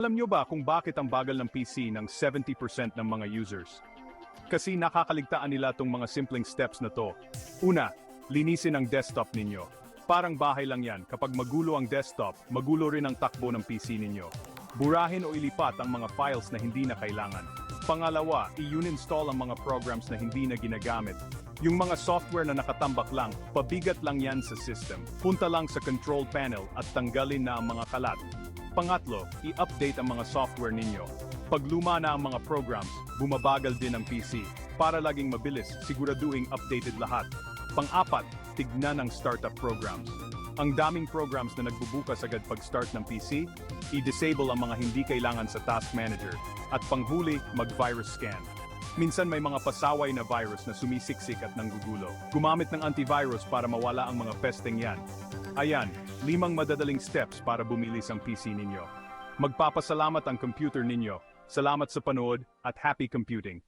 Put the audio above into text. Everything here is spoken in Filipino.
Alam nyo ba kung bakit ang bagal ng PC ng 70% ng mga users? Kasi nakakaligtaan nila tong mga simpleng steps na to. Una, linisin ang desktop ninyo. Parang bahay lang yan, kapag magulo ang desktop, magulo rin ang takbo ng PC ninyo. Burahin o ilipat ang mga files na hindi na kailangan. Pangalawa, i-uninstall ang mga programs na hindi na ginagamit. Yung mga software na nakatambak lang, pabigat lang yan sa system. Punta lang sa control panel at tanggalin na ang mga kalat. Pangatlo, i-update ang mga software ninyo. Pag luma na ang mga programs, bumabagal din ang PC. Para laging mabilis, siguraduing updated lahat. Pang-apat, tignan ang startup programs. Ang daming programs na nagbubukas agad pag-start ng PC, i-disable ang mga hindi kailangan sa task manager. At panghuli, mag-virus scan. Minsan may mga pasaway na virus na sumisiksik at nanggugulo. Gumamit ng antivirus para mawala ang mga pesteng yan. Ayan, limang madadaling steps para bumilis ang PC ninyo. Magpapasalamat ang computer ninyo. Salamat sa panood at happy computing.